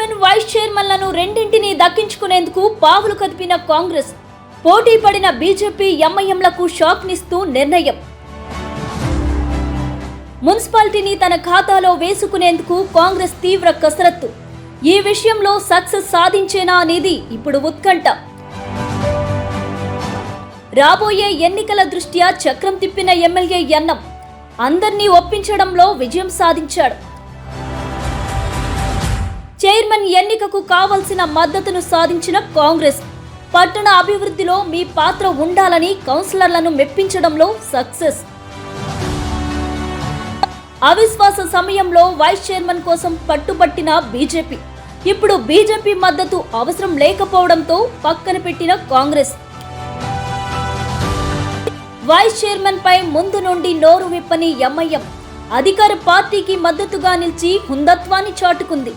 Chairman vice చైర్మన్లను రెండింటినీ దక్కించుకునేందుకు పావులు కదిపిన కాంగ్రెస్. పోటీ పడిన బీజేపీ ఎంఐఎంలకు షాక్నిస్తూ నిర్ణయం. మున్సిపాలిటీని తన ఖాతాలో వేసుకునేందుకు కాంగ్రెస్ తీవ్ర కసరత్తు. ఈ విషయంలో సక్సెస్ సాధించేనా అనేది ఇప్పుడు ఉత్కంఠ. రాబోయే ఎన్నికల దృష్ట్యా చక్రం తిప్పిన ఎమ్మెల్యే ఎన్నం. అందర్నీ ఒప్పించడంలో విజయం సాధించాడు. చైర్మన్ ఎన్నికకు కావలసిన మద్దతును సాధించిన కాంగ్రెస్. పట్టణ అభివృద్ధిలో మీ పాత్ర ఉండాలని కౌన్సిలర్లను మెప్పించడంలో సక్సెస్. అవిశ్వాస సమయంలో వైస్ చైర్మన్ కోసం పట్టుబట్టిన బీజేపీ. ఇప్పుడు బీజేపీ మద్దతు అవసరం లేకపోవడంతో పక్కన పెట్టిన కాంగ్రెస్. వైస్ చైర్మన్ పై ముందు నుండి నోరు విప్పని ఎంఐఎం అధికార పార్టీకి మద్దతుగా నిలిచి హుందత్వాన్ని చాటుకుంది.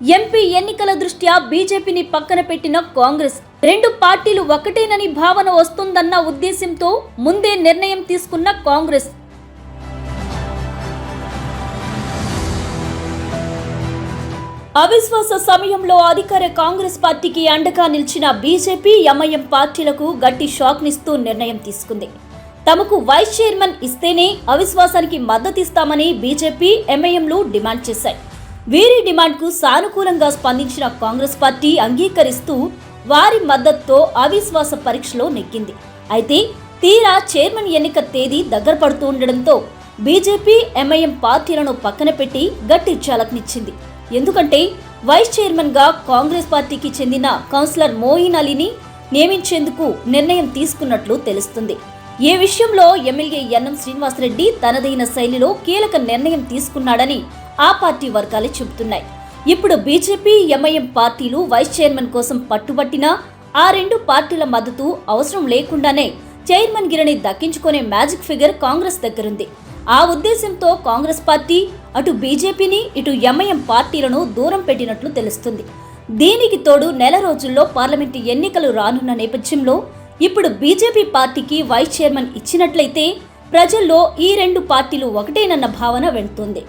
ఎంపీ ఎన్నికల దృష్ట్యా బీజేపీని పక్కన పెట్టిన కాంగ్రెస్. రెండు పార్టీలు ఒకటేనని భావన వస్తుందన్న ఉద్దేశంతో ముందే నిర్ణయం తీసుకున్న కాంగ్రెస్. అవిశ్వాస సమయంలో అధికార కాంగ్రెస్ పార్టీకి అండగా నిలిచిన బీజేపీ ఎంఐఎం పార్టీలకు గట్టి షాక్నిస్తూ నిర్ణయం తీసుకుంది. తమకు వైస్ చైర్మన్ ఇస్తేనే అవిశ్వాసానికి మద్దతిస్తామని బీజేపీ ఎంఐఎంలు డిమాండ్ చేశాయి. వీరి డిమాండ్కు సానుకూలంగా స్పందించిన కాంగ్రెస్ పార్టీ అంగీకరిస్తూ వారి మద్దతుతో అవిశ్వాస పరీక్షలో నెగ్గింది. అయితే తీరా చైర్మన్ ఎన్నిక తేదీ దగ్గర పడుతూ ఉండడంతో బీజేపీ ఎంఐఎం పార్టీలను పక్కన పెట్టి గట్టి ఝలక్నిచ్చింది ఎందుకంటే వైస్ చైర్మన్గా కాంగ్రెస్ పార్టీకి చెందిన కౌన్సిలర్ మోయిన్ అలీని నియమించేందుకు నిర్ణయం తీసుకున్నట్లు తెలుస్తుంది. ఏ విషయంలో ఎమ్మెల్యే ఎన్ఎం శ్రీనివాసరెడ్డి తనదైన శైలిలో కీలక నిర్ణయం తీసుకున్నాడని ఆ పార్టీ వర్గాలే చెబుతున్నాయి. ఇప్పుడు బీజేపీ ఎంఐఎం పార్టీలు వైస్ చైర్మన్ కోసం పట్టుబట్టినా ఆ రెండు పార్టీల మద్దతు అవసరం లేకుండానే చైర్మన్ గిరిని దక్కించుకునే మ్యాజిక్ ఫిగర్ కాంగ్రెస్ దగ్గరుంది. ఆ ఉద్దేశంతో కాంగ్రెస్ పార్టీ అటు బీజేపీని ఇటు ఎంఐఎం పార్టీలను దూరం పెట్టినట్లు తెలుస్తుంది. దీనికి తోడు నెల రోజుల్లో పార్లమెంటు ఎన్నికలు రానున్న నేపథ్యంలో ఇప్పుడు బీజేపీ పార్టీకి వైస్ చైర్మన్ ఇచ్చినట్లయితే ప్రజల్లో ఈ రెండు పార్టీలు ఒకటేనన్న భావన వెళ్తుంది.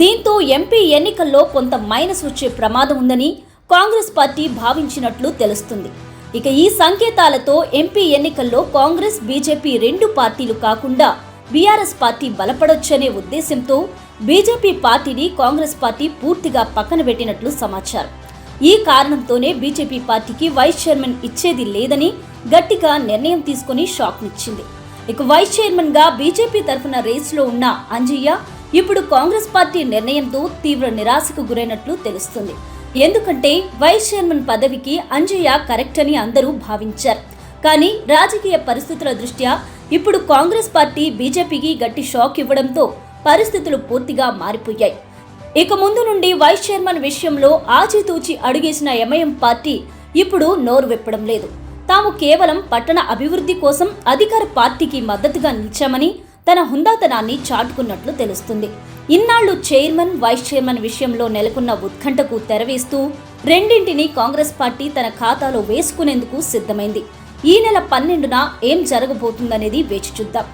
దీంతో ఎంపీ ఎన్నికల్లో కొంత మైనస్ వచ్చే ప్రమాదం ఉందని కాంగ్రెస్ పార్టీ భావించినట్లు తెలుస్తుంది. ఇక ఈ సంకేతాలతో ఎంపీ ఎన్నికల్లో కాంగ్రెస్ బీజేపీ రెండు పార్టీలు కాకుండా బీఆర్ఎస్ పార్టీ బలపడొచ్చనే ఉద్దేశంతో బీజేపీ పార్టీని కాంగ్రెస్ పార్టీ పూర్తిగా పక్కన పెట్టినట్లు సమాచారం. ఈ కారణంతోనే బీజేపీ పార్టీకి వైస్ చైర్మన్ ఇచ్చేది లేదని గట్టిగా నిర్ణయం తీసుకుని షాక్నిచ్చింది. ఇక వైస్ చైర్మన్గా బీజేపీ తరఫున రేసులో ఉన్న అంజయ్య ఇప్పుడు కాంగ్రెస్ పార్టీ నిర్ణయంతో తీవ్ర నిరాశకు గురైనట్లు తెలుస్తుంది. ఎందుకంటే వైస్ చైర్మన్ పదవికి అంజయ్య కరెక్ట్ అని అందరూ భావించారు. కానీ రాజకీయ పరిస్థితుల దృష్ట్యా ఇప్పుడు కాంగ్రెస్ పార్టీ బీజేపీకి గట్టి షాక్ ఇవ్వడంతో పరిస్థితులు పూర్తిగా మారిపోయాయి. ఇక ముందు నుండి వైస్ చైర్మన్ విషయంలో ఆచితూచి అడుగేసిన ఎంఐఎం పార్టీ ఇప్పుడు నోరు విప్పడం లేదు. తాము కేవలం పట్టణ అభివృద్ధి కోసం అధికార పార్టీకి మద్దతుగా నిలిచామని తన హుందాతనాన్ని చాటుకున్నట్లు తెలుస్తుంది. ఇన్నాళ్ళు చైర్మన్ వైస్ చైర్మన్ విషయంలో నెలకొన్న ఉత్కంఠకు తెరవేస్తూ రెండింటిని కాంగ్రెస్ పార్టీ తన ఖాతాలో వేసుకునేందుకు సిద్ధమైంది. ఈ నెల పన్నెండున ఏం జరగబోతుందనేది వేచి చూద్దాం.